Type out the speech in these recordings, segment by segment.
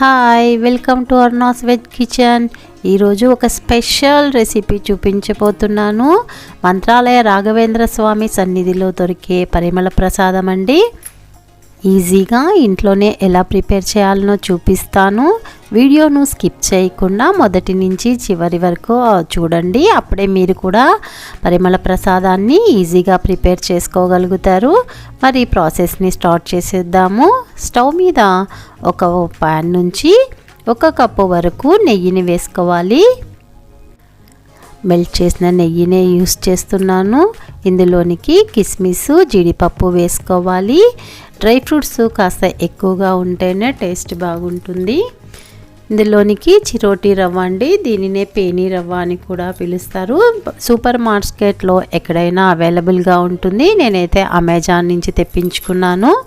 Hi welcome to Arna's veg kitchen ఈరోజు ఒక special recipe చూపించబోతున్నాను. మంత్రాలయ రాఘవేంద్ర స్వామి సన్నిధిలో దొరికే పరిమళ ప్రసాదం అండి. ఈజీగా ఇంట్లోనే ఎలా ప్రిపేర్ చేయాలనో చూపిస్తాను. వీడియోను స్కిప్ చేయకుండా మొదటి నుంచి చివరి వరకు చూడండి. అప్పుడే మీరు కూడా పరిమళ ప్రసాదాన్ని ఈజీగా ప్రిపేర్ చేసుకోగలుగుతారు. మరి ప్రాసెస్ని స్టార్ట్ చేసేద్దాము. స్టవ్ మీద ఒక ప్యాన్ నుంచి ఒక కప్పు వరకు నెయ్యిని వేసుకోవాలి. మెల్ట్ చేసిన నెయ్యినే యూస్ చేస్తున్నాను. ఇందులోనికి కిస్మిస్ జీడిపప్పు వేసుకోవాలి. డ్రై ఫ్రూట్స్ కాస్త ఎక్కువగా ఉంటేనే టేస్ట్ బాగుంటుంది. ఇందులోనికి చిరోటి రవ్వ అండి. దీనినే పేనీ రవ్వ అని కూడా పిలుస్తారు. సూపర్ మార్కెట్లో ఎక్కడైనా అవైలబుల్గా ఉంటుంది. నేనైతే అమెజాన్ నుంచి తెప్పించుకున్నాను.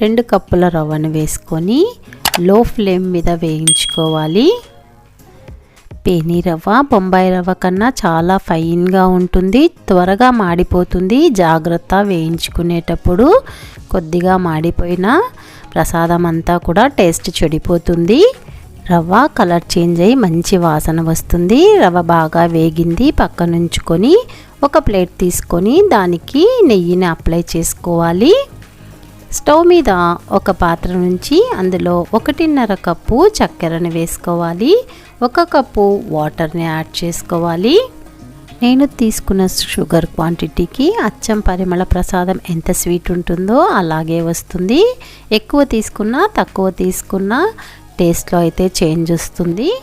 రెండు కప్పుల రవ్వను వేసుకొని లో ఫ్లేమ్ మీద వేయించుకోవాలి. పేనీ రవ్వ బొంబాయి రవ్వ కన్నా చాలా ఫైన్గా ఉంటుంది. త్వరగా మాడిపోతుంది. జాగ్రత్త వేయించుకునేటప్పుడు కొద్దిగా మాడిపోయిన ప్రసాదం అంతా కూడా టేస్ట్ చెడిపోతుంది. రవ్వ కలర్ చేంజ్ అయ్యి మంచి వాసన వస్తుంది. రవ్వ బాగా వేగింది. పక్కనుంచుకొని ఒక ప్లేట్ తీసుకొని దానికి నెయ్యిని అప్లై చేసుకోవాలి. స్టవ్ మీద ఒక పాత్ర నుంచి అందులో ఒకటిన్నర కప్పు చక్కెరను వేసుకోవాలి. ఒక కప్పు వాటర్ని యాడ్ చేసుకోవాలి. నేను తీసుకున్న షుగర్ క్వాంటిటీకి అచ్చం పరిమళ ప్రసాదం ఎంత స్వీట్ ఉంటుందో అలాగే వస్తుంది. ఎక్కువ తీసుకున్నా తక్కువ తీసుకున్నా టేస్ట్లో అయితే చేంజ్ వస్తుంది.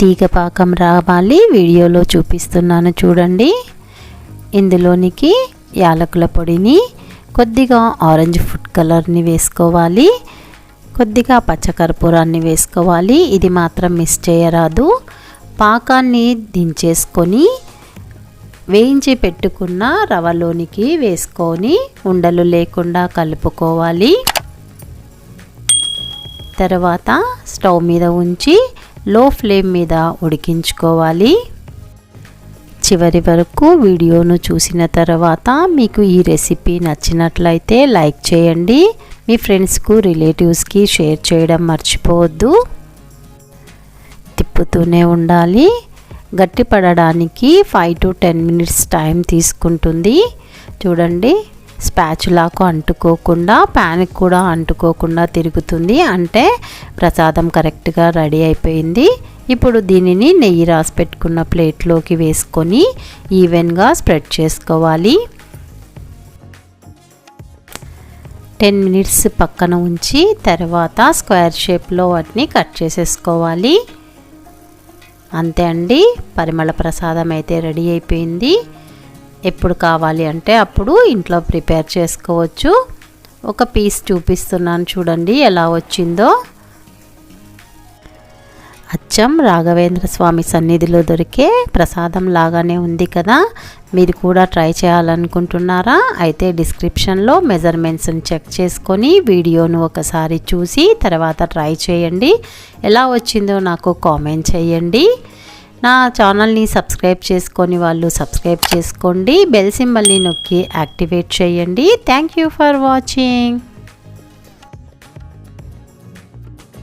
తీగ పాకం రావాలి వీడియోలో చూపిస్తున్నాను చూడండి. ఇందులోనికి యాలకుల పొడిని కొద్దిగా ఆరెంజ్ ఫుడ్ కలర్ని వేసుకోవాలి. కొద్దిగా పచ్చకర్పూరాన్ని వేసుకోవాలి. ఇది మాత్రం మిస్ చేయరాదు. పాకాన్ని దించేసుకొని వేయించి పెట్టుకున్న రవలోనికి వేసుకొని ఉండలు లేకుండా కలుపుకోవాలి. తర్వాత స్టవ్ మీద ఉంచి లో ఫ్లేమ్ మీద ఉడికించుకోవాలి. చివరి వరకు వీడియోను చూసిన తర్వాత మీకు ఈ రెసిపీ నచ్చినట్లయితే లైక్ చేయండి. మీ ఫ్రెండ్స్కు రిలేటివ్స్కి షేర్ చేయడం మర్చిపోవద్దు. తిప్పుతూనే ఉండాలి. గట్టిపడడానికి five to ten minutes time తీసుకుంటుంది. చూడండి స్పాచులాకు అంటుకోకుండా ప్యాన్కి కూడా అంటుకోకుండా తిరుగుతుంది. అంటే ప్రసాదం కరెక్ట్గా రెడీ అయిపోయింది. ఇప్పుడు దీనిని నెయ్యి రాసి పెట్టుకున్న ప్లేట్లోకి వేసుకొని ఈవెన్గా స్ప్రెడ్ చేసుకోవాలి. టెన్ మినిట్స్ పక్కన ఉంచి తర్వాత స్క్వేర్ షేప్లో వాటిని కట్ చేసేసుకోవాలి. అంతే అండి. పరిమళ ప్రసాదం అయితే రెడీ అయిపోయింది. ఎప్పుడు కావాలి అంటే అప్పుడు ఇంట్లో ప్రిపేర్ చేసుకోవచ్చు. ఒక పీస్ చూపిస్తున్నాను చూడండి ఎలా వచ్చిందో. అచ్చం రాఘవేంద్ర స్వామి సన్నిధిలో దొరికే ప్రసాదం లాగానే ఉంది కదా. మీరు కూడా ట్రై చేయాలనుకుంటున్నారా? అయితే డిస్క్రిప్షన్లో మెజర్మెంట్స్ని చెక్ చేసుకొని వీడియోను ఒకసారి చూసి తర్వాత ట్రై చేయండి. ఎలా వచ్చిందో నాకు కామెంట్ చేయండి. నా ఛానల్ని సబ్స్క్రైబ్ చేసుకొని వాళ్ళు సబ్స్క్రైబ్ చేసుకోండి. బెల్ సింబల్ని నొక్కి యాక్టివేట్ చేయండి. Thank you for watching.